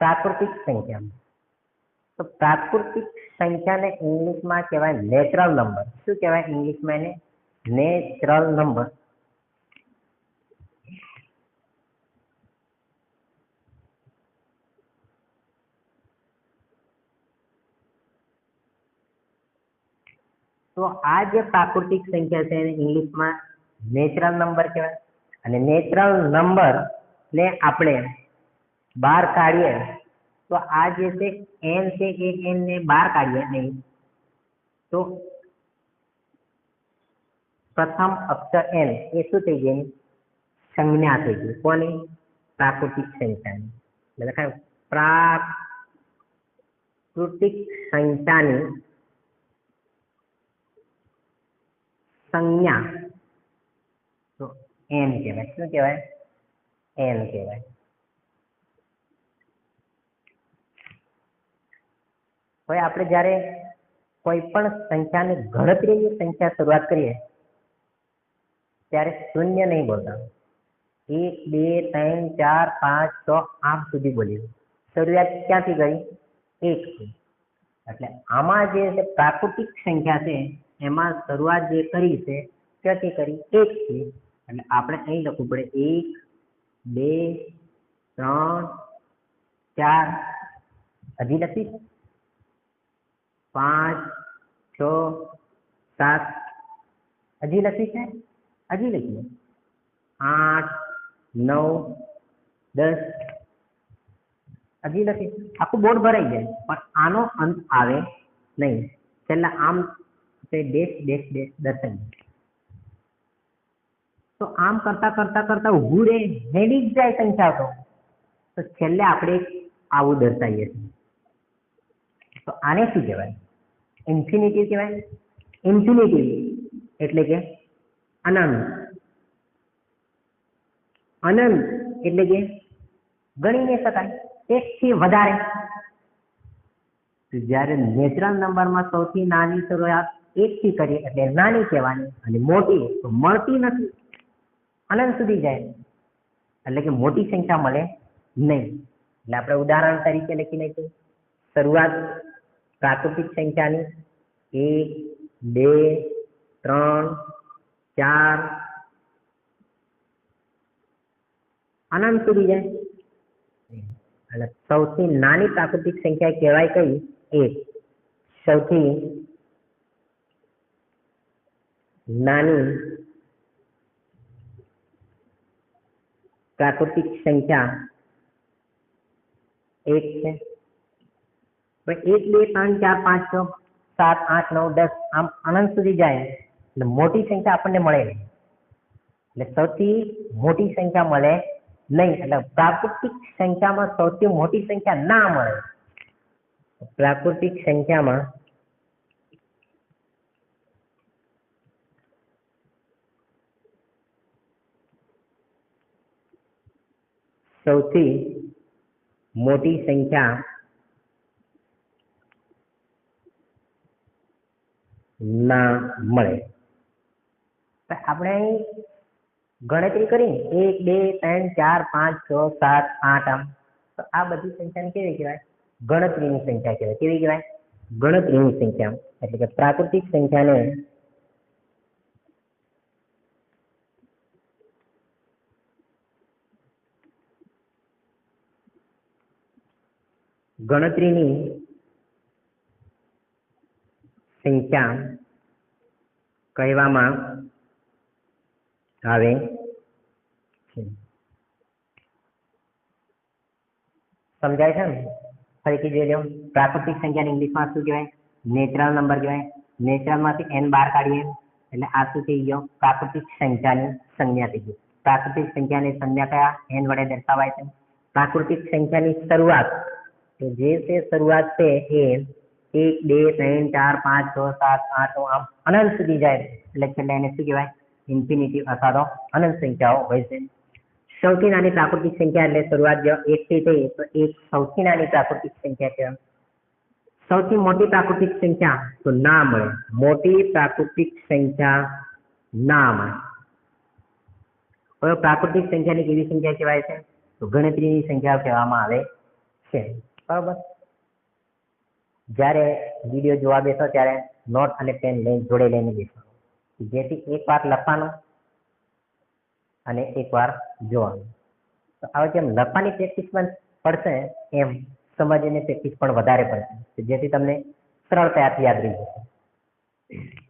પ્રાકૃતિક સંખ્યા તો પ્રાકૃતિક સંખ્યાને ઇંગ્લિશમાં કહેવાય નેચરલ નંબર શું કહેવાય ઇંગ્લિશમાં એને? નેચરલ નંબર તો આ જે પ્રાકૃતિક સંખ્યા છે એને ઇંગ્લિશમાં નેચરલ નંબર કહેવાય. અને નેચરલ નંબર ને આપણે બહાર કાઢીએ તો આ જે છે એન છે એ એન ને બહાર કાઢીએ નહીં. તો પ્રથમ અક્ષર એન એ શું થઈ ગઈ સંજ્ઞા થઈ ગઈ. કોની? પ્રાકૃતિક સંખ્યાની. એટલે પ્રાકૃતિક સંખ્યાની સંજ્ઞા તો એન કહેવાય શું કહેવાય એન કહેવાય હવે આપણે જ્યારે કોઈ પણ સંખ્યાની ગણતરીની સંખ્યા શરૂઆત કરીએ ત્યારે શૂન્ય નહીં બોલતા. એક બે ત્રણ ચાર પાંચ છ આઠ સુધી બોલીએ. શરૂઆત ક્યાંથી કરી? એક થી. એટલે આમાં જે છે પ્રાકૃતિક સંખ્યા છે એમાં શરૂઆત જે કરી છે ક્યાંથી કરી એક થી એટલે આપણે અહીં લખવું પડે એક, બે, ત્રણ, ચાર. હજી લખીશ પાંચ, છ, સાત. હજી લખી છે? હજી લખીએ આઠ, નવ, દસ. હજી લખી આખું બોર્ડ ભરાઈ જાય, પણ આનો અંત આવે નહીં. છેલ્લા આમ તે ડેશ ડેશ ડેશ દર્શાવી તો આમ કરતા કરતા કરતા રે, હેડી જાય સંખ્યા તો. તો છેલ્લે આપણે આવું દર્શાવીએ છીએ. તો આને શું કહેવાય? ઇન્ફિનિટિવ કહેવાય? ઇન્ફિનિટિવ એટલે કે અનંત. અનંત એટલે કે ગણી નહીં શકાય. એકથી વધારે. જ્યારે નેચરલ નંબરમાં સૌથી નાની શરૂઆત એકથી કરીએ એટલે નાની કહેવાની અને મોટી તો મળતી નથી. અનંત સુધી જાય. એટલે કે મોટી સંખ્યા મળે નહીં. એટલે આપણે ઉદાહરણ તરીકે લખી નાખીએ. શરૂઆત પ્રાકૃતિક સંખ્યાની એક, બે, ત્રણ, ચાર. અનંત સુધી જાય. અને સૌથી નાની પ્રાકૃતિક સંખ્યા કહેવાય કઈ? એક. સૌથી નાની પ્રાકૃતિક સંખ્યા એક છે. એક, બે, ત્રણ, ચાર, પાંચ, છ, સાત, આઠ, નવ, દસ, આમ અનંત સુધી જાય. એટલે મોટી સંખ્યા આપણને મળે એટલે સૌથી મોટી સંખ્યા મળે નહીં. એટલે પ્રાકૃતિક સંખ્યામાં સૌથી મોટી સંખ્યા ના મળે. પ્રાકૃતિક સંખ્યામાં સૌથી મોટી સંખ્યા ના મળે. આપણે ગણતરી કરી. એક, બે, ત્રણ, ચાર, પાંચ, છ, સાત, આઠ આમ. તો આ બધી સંખ્યાને કેવી કહેવાય? ગણતરીની સંખ્યા કહેવાય. કેવી કહેવાય? ગણતરીની સંખ્યા. એટલે કે પ્રાકૃતિક સંખ્યાને ગણતરીની સંખ્યા કહેવામાં આવે છે. સમજાય છે ને? ફરીથી જોઈ લો. પ્રાકૃતિક સંખ્યાને ઇંગ્લિશમાં શું કહેવાય? નેચરલ નંબર કહેવાય. નેચરલમાંથી એન બહાર કાઢીએ, એટલે આ શું થઈ ગયો? પ્રાકૃતિક સંખ્યાની સંજ્ઞા થઈ ગઈ. પ્રાકૃતિક સંખ્યાની સંજ્ઞા કયા? એન વડે દર્શાવાય છે. પ્રાકૃતિક સંખ્યાની શરૂઆત તો જે તે શરૂઆત છે એ એક, બે, ત્રણ, ચાર, પાંચ, છ, સાત, આઠ આમ અનંત સુધી જાય એટલે છેલ્લે એને શું કહેવાય? ઇન્ફિનિટી અથવા તો અનંત સંખ્યાઓ હોય છે. સૌથી નાની પ્રાકૃતિક સંખ્યા એટલે શરૂઆત જો એકથી થઈ તો એક સૌથી નાની પ્રાકૃતિક સંખ્યા છે. સૌથી મોટી પ્રાકૃતિક સંખ્યા તો ના મળે. મોટી પ્રાકૃતિક સંખ્યા ના મળે. હવે પ્રાકૃતિક સંખ્યાની કેવી સંખ્યા કહેવાય છે? તો ગણતરીની સંખ્યા કહેવામાં આવે છે. બરાબર? જ્યારે વીડિયો જોવા બેસો, ત્યારે નોટ અને પેન લઈને જોડે લઈને બેસો. જેથી એકવાર લખવાનું અને એકવાર જોવાનું. તો હવે જેમ લખવાની પ્રેક્ટિસ પણ પડશે, એમ સમજવાની પ્રેક્ટિસ પણ વધારે પડશે. જેથી તમને સરળતાથી યાદ રહી જશે.